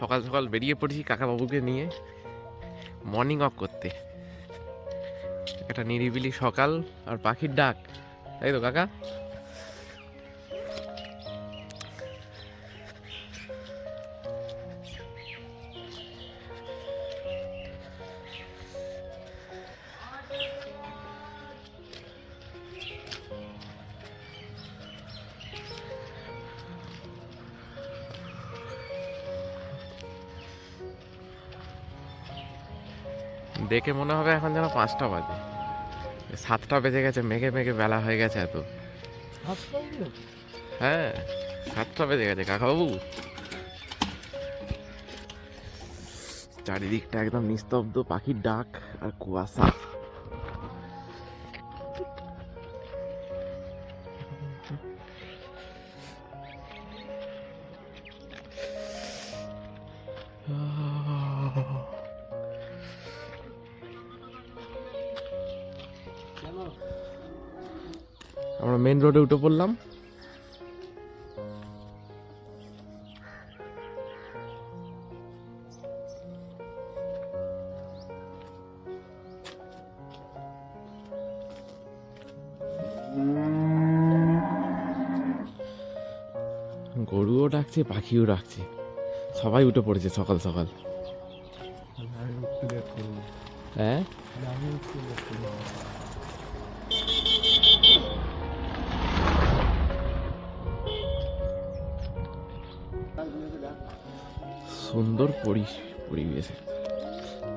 সকাল সকাল বেরিয়ে পড়েছি কাকাবাবুকে নিয়ে। মর্নিং ওয়াক করতে। একটা নিরিবিলি সকাল আর পাখির ডাক। তাই তো, কাকা? দেখে মনে হবে এখন যেন পাঁচটা বাজে। সাতটা বেজে গেছে, মেঘে মেঘে বেলা হয়ে গেছে এত। হ্যাঁ সাতটা বেজে গেছে, কাকাবাবু। চারিদিকটা একদম নিস্তব্ধ, পাখির ডাক আর কুয়াশা। রোডে উঠে পড়লাম। গরুও ডাকছে পাখিও ডাকছে। সবাই উঠে পড়েছে সকাল সকাল। হ্যাঁ সুন্দর পরি পরিবেশ।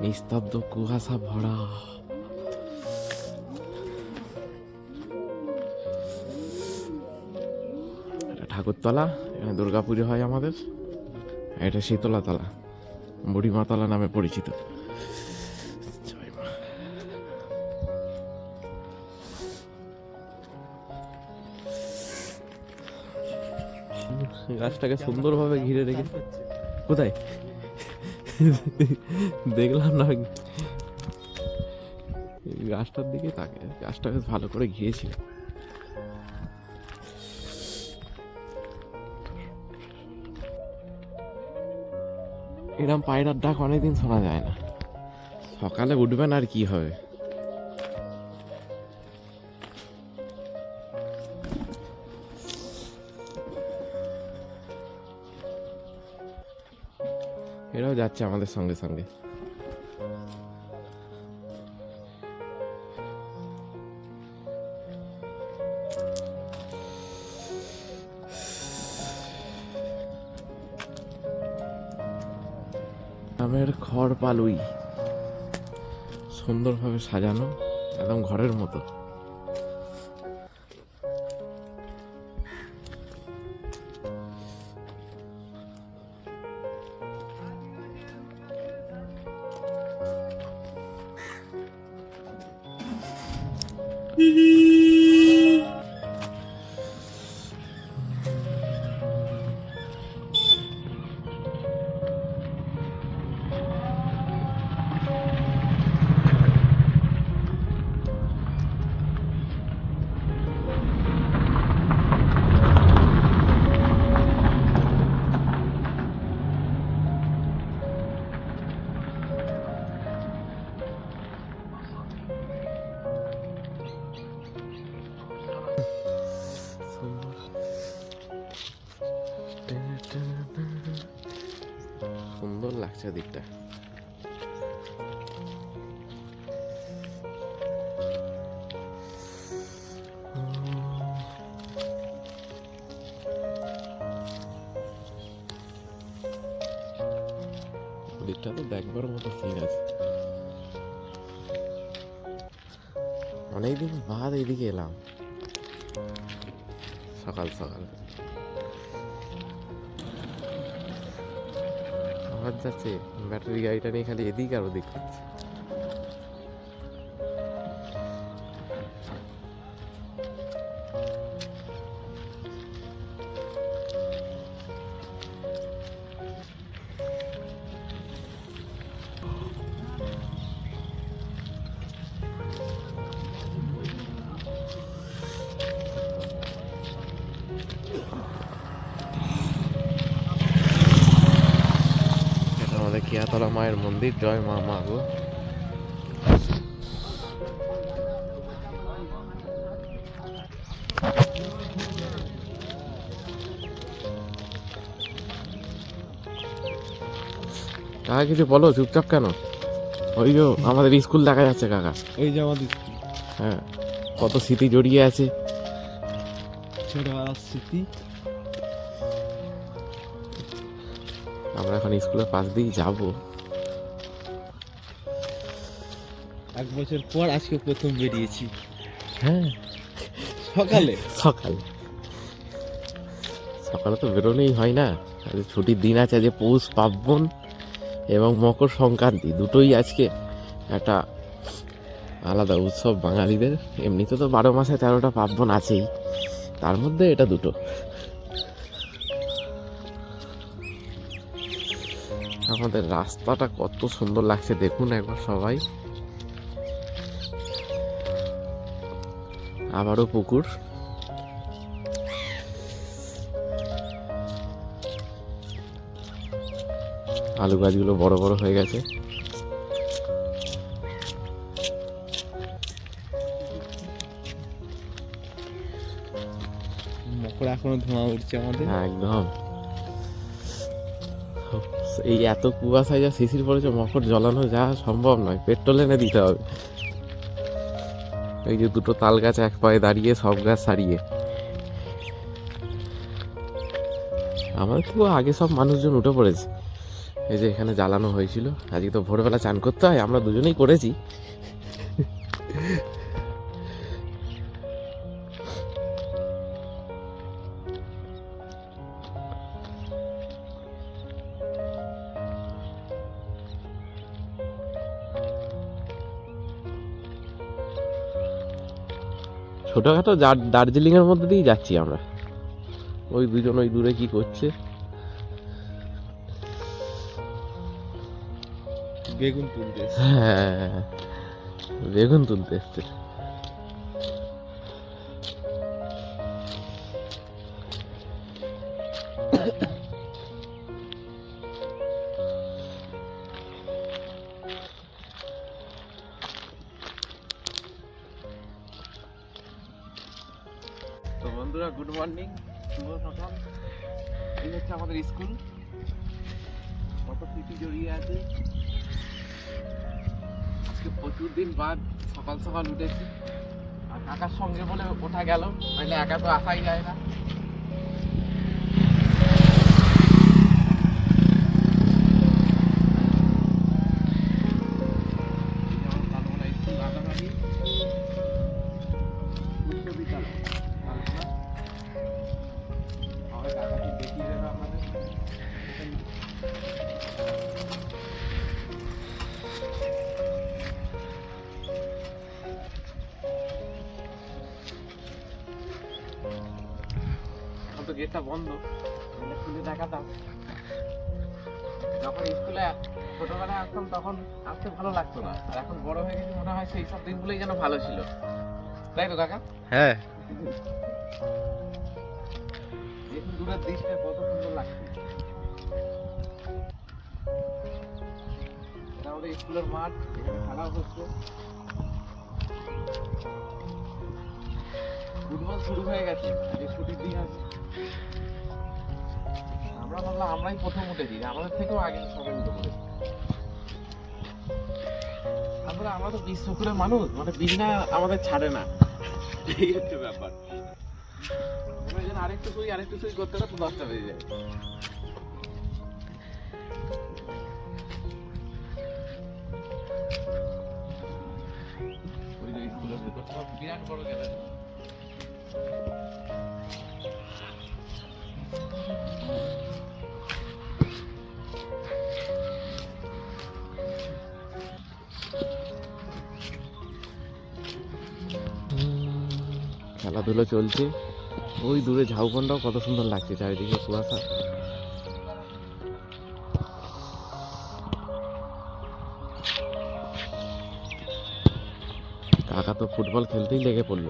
নিস্তব্ধ কুয়াশা ভরা। ঠাকুরতলা, এখানে দুর্গা পুজো হয় আমাদের। এটা শীতলা তলা বুড়িমা তলা নামে পরিচিত গাছটাকে সুন্দরভাবে ঘিরে রেখে কোথায়? দেখলাম না। গাছটার দিকে তাকে, গাছটা বেশ ভালো করে ঘিরেছিল। এরম পায়রার ডাক অনেকদিন শোনা যায় না। সকালে উঠবেন আর কি হবে? এরাও যাচ্ছে আমাদের সঙ্গে সঙ্গে। গ্রামের খড় পালুই। সুন্দরভাবে সাজানো একদম ঘরের মতো। সুন্দর লাগছে দিকটা তো দেখবার মতো সিন আছে। অনেকদিন বাদ এইদিকে এলাম। সকাল সকাল। আওয়াজ যাচ্ছে ব্যাটারি গাড়িটা নিয়ে খালি এদিক আর ওদিক করছে মায়ের মন্দির জয় মা মা গো। কাকা কিছু বলো চুপচাপ কেন? ওই যে আমাদের স্কুল দেখা যাচ্ছে কাকা। ওই যে আমাদের স্কুল। হ্যাঁ কত স্মৃতি জড়িয়ে আছে। ছোটবেলার স্মৃতি। আমরা এখন স্কুলের পাশ দিয়ে যাব। এক বছর পর আজকে প্রথম বেরিয়েছি। হ্যাঁ। সকালে। সকালে। সকালে তো বেরোনোই হয় না। আজকে ছুটির দিন আছে আজকে পৌষ পার্বণ এবং মকর সংক্রান্তি। দুটোই আজকে একটা আলাদা উৎসব বাঙালিদের। এমনিতে তো বারো মাসে তেরোটা পার্বণ আছেই। তার মধ্যে এটা দুটো। আমাদের রাস্তাটা কত সুন্দর লাগছে। দেখুন একবার সবাই। আবারও পুকুর। আলু গাছগুলো বড় বড় হয়ে গেছে। মকর এখনও ধোঁয়া উঠছে আমাদের। হ্যাঁ একদম। এই এত কুয়াশায় যা শিশির পড়েছে মকর জ্বলানো যা সম্ভব নয় পেট্রোল এনে দিতে হবে। এই যে দুটো তাল গাছ এক পায়ে দাঁড়িয়ে, সব গাছ সারিয়ে। আমাদের তো আগে সব মানুষজন উঠে পড়েছে। এই যে এখানে জ্বালানো হয়েছিল। আজকে তো ভোরবেলা চান করতে হয়, আমরা দুজনেই করেছি। ছোটখাটো দার্জিলিং এর মধ্যে দিয়েই যাচ্ছি আমরা। ওই দুজন ওই দূরে কি করছে? বেগুন তুলতে। হ্যাঁ বেগুন তুলতে এসছে। প্রচুর দিন বাদ, সকাল সকাল উঠেছি। আর কাকার সঙ্গে বলে ওঠা গেল নাহলে একা তো আসাই যায় না। এখন বড় হয়ে গেছে মনে হয় সেই সব দিনগুলোই যেন ভালো ছিল। তাই তো কাকা? হ্যাঁ। দূরের দৃশ্যটা কত সুন্দর লাগছে। এটা আমাদের স্কুলের মাঠ এখানে হচ্ছে। ফুটবল শুরু হয়ে গেছে আজকে ছুটির দিন আছে। আমরা ভাবলাম আমরাই প্রথম উঠেছি আমাদের থেকেও আগে সবাই উঠে পড়েছে। তারপরে আমরা তো চকুরের মানুষ মানে বিছনা আমাদের ছাড়ে না। এই হচ্ছে ব্যাপার। আরেকটু শুই আরেকটু শুই করতে করতে দশটা বেজে যায়। ওই যে স্কুলের ভেতরটা বিরাট খেলাধুলো চলছে। ওই দূরে ঝাউবনটাও কত সুন্দর লাগছে চারিদিকে কুয়াশা। কাকা তো ফুটবল খেলতেই লেগে পড়ল।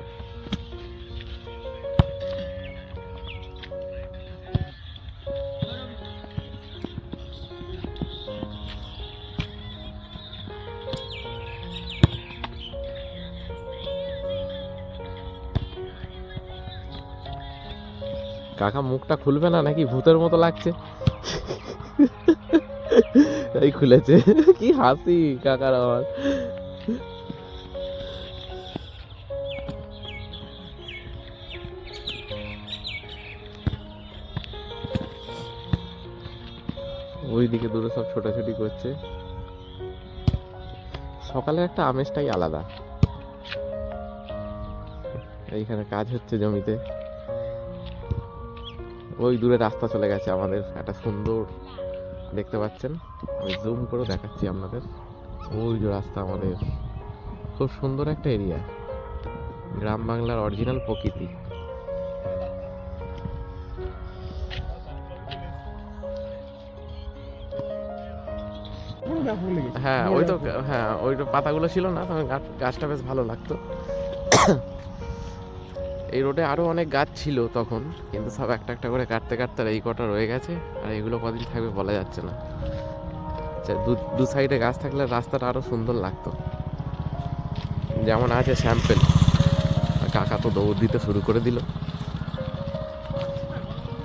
কাকা মুখটা খুলবে না নাকি ভূতের মতো লাগছে? এই খুলেছে। কি হাসি কাকার আমার ওইদিকে দূরে সব ছোটাছুটি করছে। সকালের একটা আমেজটাই আলাদা। এইখানে কাজ হচ্ছে জমিতে। ওই দূরে রাস্তা চলে গেছে আমাদের, একটা সুন্দর, দেখতে পাচ্ছেন? আমি জুম করে দেখাচ্ছি আপনাদের। ওই যে রাস্তা আমাদের। খুব সুন্দর একটা এরিয়া গ্রাম বাংলার অরিজিনাল প্রকৃতি। হ্যাঁ ওই তো হ্যাঁ ওই পাতাগুলো ছিল না তখন গাছ- গাছটা বেশ ভালো লাগতো। এই রোডে আরও অনেক গাছ ছিল তখন কিন্তু সব একটা একটা করে কাটতে কাটতে এই কটা রয়ে গেছে আর এগুলো কদিন থাকবে বলা যাচ্ছে না। আচ্ছা, দু সাইডে গাছ থাকলে রাস্তাটা আরও সুন্দর লাগতো। যেমন আছে স্যাম্পেল। কাকা তো দৌড় দিতে শুরু করে দিল।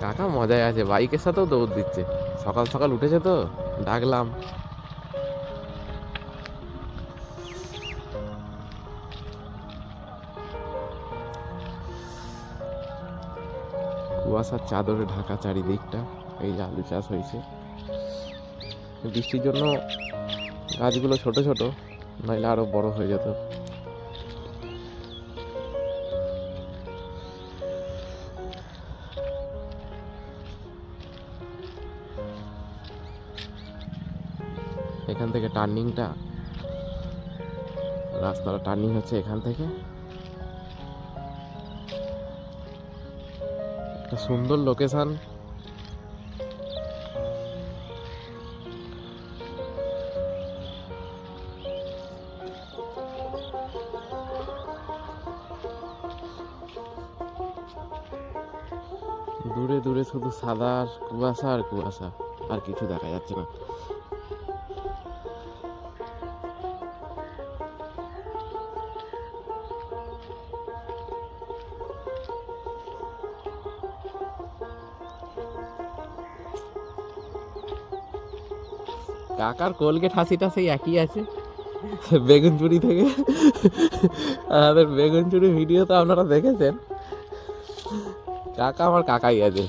কাকা মজায় আছে বাইকের সাথেও দৌড় দিচ্ছে। সকাল সকাল উঠেছে তো ডাকলাম। কুয়াশার চাদরে ঢাকা চারিদিকটা এই যে আলু চাষ হয়েছে। বৃষ্টির জন্য গাছগুলো ছোট ছোট নইলে আরও বড় হয়ে যেত। এখান থেকে টার্নিংটা রাস্তাটা টার্নিং হচ্ছে এখান থেকে। একটা সুন্দর লোকেশান দূরে দূরে শুধু সাদা আর কুয়াশা আর কুয়াশা, আর কিছু দেখা যাচ্ছে না। কাকার কোলগেট হাসিটা সেই একই আছে। বেগুন চুরি থেকে। আমাদের বেগুন চুরি ভিডিও তো আপনারা দেখেছেন। কাকা আমার কাকাই আছে।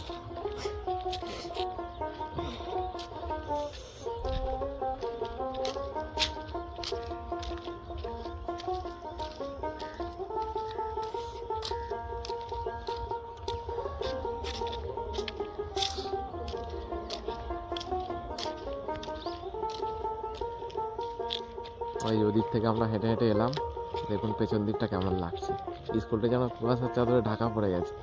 ওই ওদিক থেকে আমরা হেঁটে হেঁটে এলাম। দেখুন পেছন দিকটা কেমন লাগছে। স্কুলটা যেন কুয়াশার চাদরে ঢাকা পড়ে গেছে।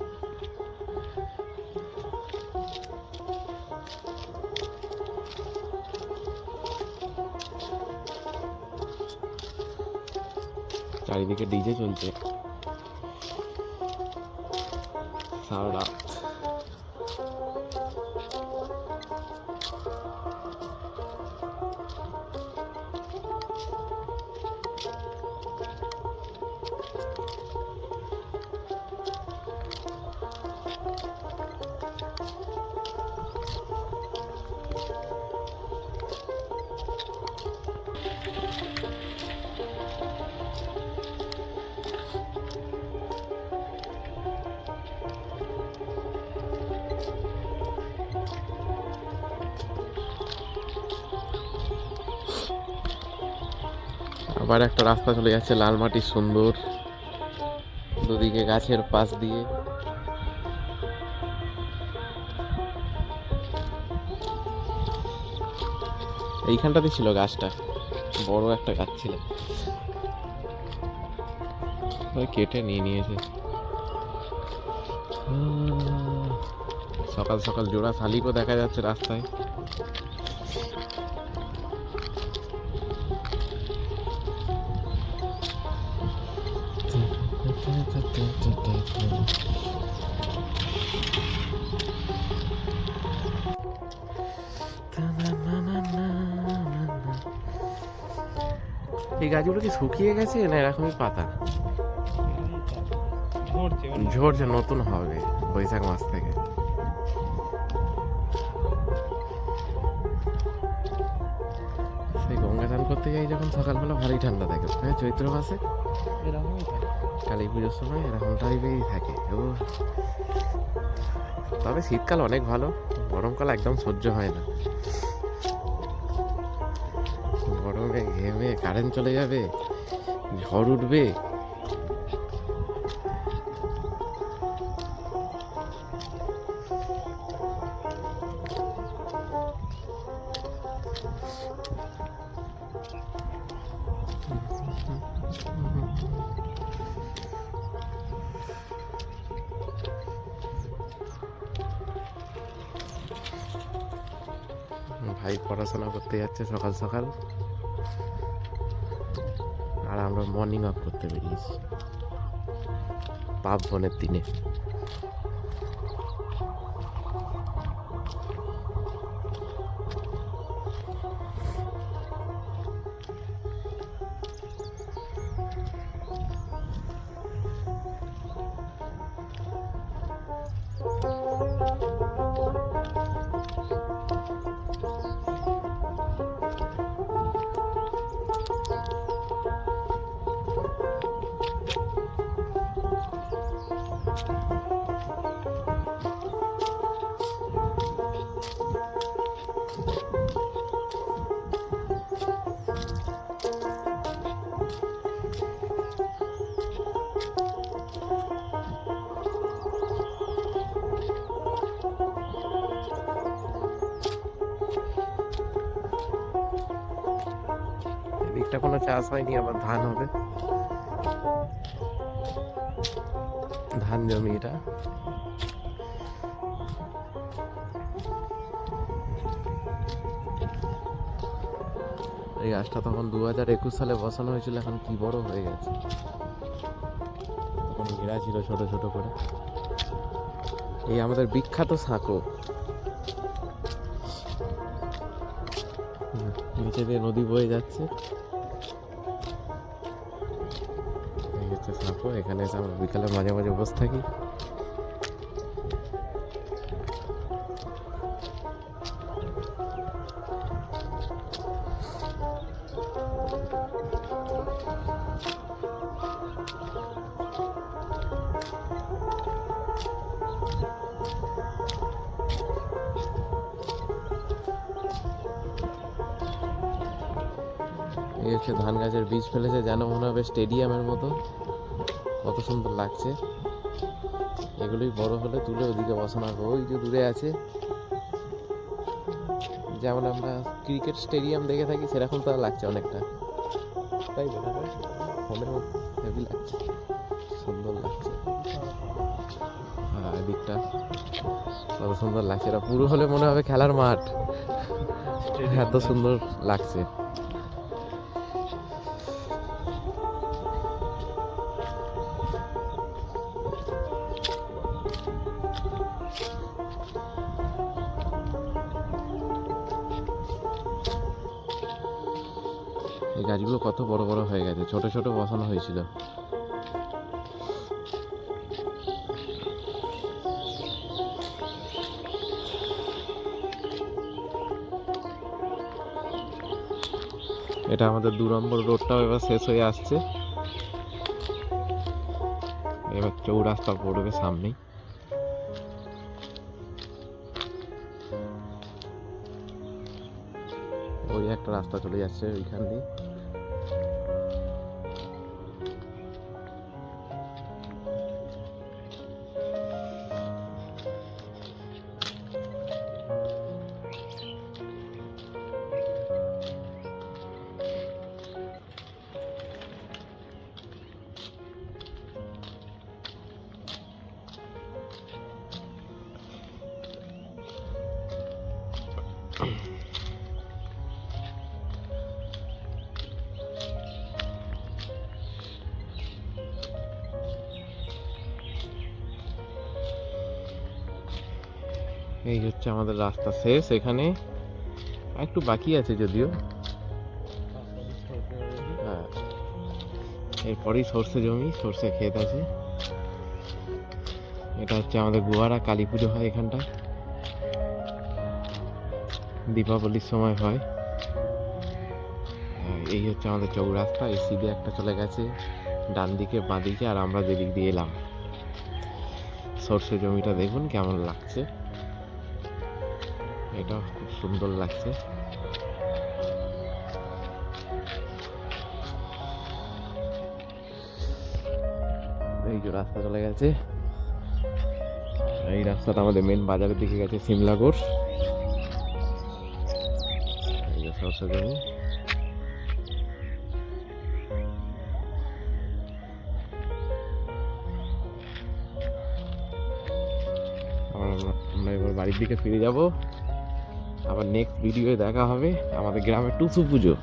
চারিদিকে ডিজে চলছে। সারা আবার একটা রাস্তা চলে যাচ্ছে লাল মাটির সুন্দর। দুদিকে গাছের পাশ দিয়ে। এইখানটাতে ছিল গাছটা। বড় একটা গাছ ছিল। কেটে নিয়ে নিয়েছে। সকাল সকাল জোড়া শালিকও দেখা যাচ্ছে রাস্তায়। এই গাছগুলো কি শুকিয়ে গেছে না এরকমই পাতা? ঝরছে নতুন হবে বৈশাখ মাস থেকে। সেই গঙ্গা চান করতে যাই যখন সকালবেলা ভারী ঠান্ডা থাকে হ্যাঁ চৈত্র মাসে? কালী পুজোর সময় এরকম টাইপেই থাকে। ও তবে শীতকাল অনেক ভালো গরমকাল একদম সহ্য হয় না। ঘেমে কারেন্ট চলে যাবে ঝড় উঠবে। ভাই পড়াশোনা করতে যাচ্ছে সকাল সকাল। আমরা মর্নিং ওয়াক করতে বেরিয়েছি। পাপ বনের দিনে। এদিকটা কোনো চাষ হয়নি, আবার ধান হবে। ধান জমি এটা। এই গাছটা তখন দু হাজার একুশ সালে বসানো হয়েছিল, এখন কি বড় হয়ে গেছে। তখন ঘেরা ছিল ছোট ছোট করে। এই আমাদের বিখ্যাত সাঁকো। নিচে দিয়ে নদী বয়ে যাচ্ছে। এই এখানে এসে আমরা বিকালে মাঝে মাঝে বসে থাকি। হচ্ছে ধান গাছের বীজ ফেলেছে, যেন মনে হবে স্টেডিয়ামের মতো। কত সুন্দর লাগছে। এগুলোই বড় হলে তুলে ওদিকে বসানো হবে। ওই যে দূরে আছে। যেমন আমরা ক্রিকেট স্টেডিয়াম দেখে থাকি, সেরকম তো লাগছে অনেকটা। তাই ফোনে হেভি লাগছে। সুন্দর লাগছে। আর এদিকটা কত সুন্দর লাগছে। এটা পুরো হলে মনে হবে খেলার মাঠ। এত সুন্দর লাগছে। গাছগুলো কত বড় বড় হয়ে গেছে, ছোট ছোট বসানো হয়েছিল। এটা আমাদের দু নম্বর রোডটাও এবার শেষ হয়ে আসছে। এবার চৌরাস্তা পড়বে সামনেই। ওই একটা রাস্তা চলে যাচ্ছে ওইখান দিয়ে। এই হচ্ছে আমাদের রাস্তা শেষ এখানে একটু বাকি আছে যদিও। হ্যাঁ এরপরেই সর্ষে জমি সর্ষে ক্ষেত আছে। এটা হচ্ছে আমাদের গুয়ারা কালী পুজো হয় এখানটা। দীপাবলির সময় হয়। হ্যাঁ, এই হচ্ছে আমাদের চৌরাস্তা এই সিধে একটা চলে গেছে ডান দিকে বাঁ দিকে আর আমরা যেদিক দিয়ে এলাম। সর্ষে জমিটা দেখুন কেমন লাগছে। এটা খুব সুন্দর লাগছে। এই যে রাস্তা চলে গেছে। এই রাস্তাটা আমাদের মেন বাজারের দিকে গেছে সিমলাগড় এই আমরা এবার বাড়ির দিকে ফিরে যাব। আবার নেক্সট ভিডিওয়ে দেখা হবে আমাদের গ্রামে টুসু পুজো।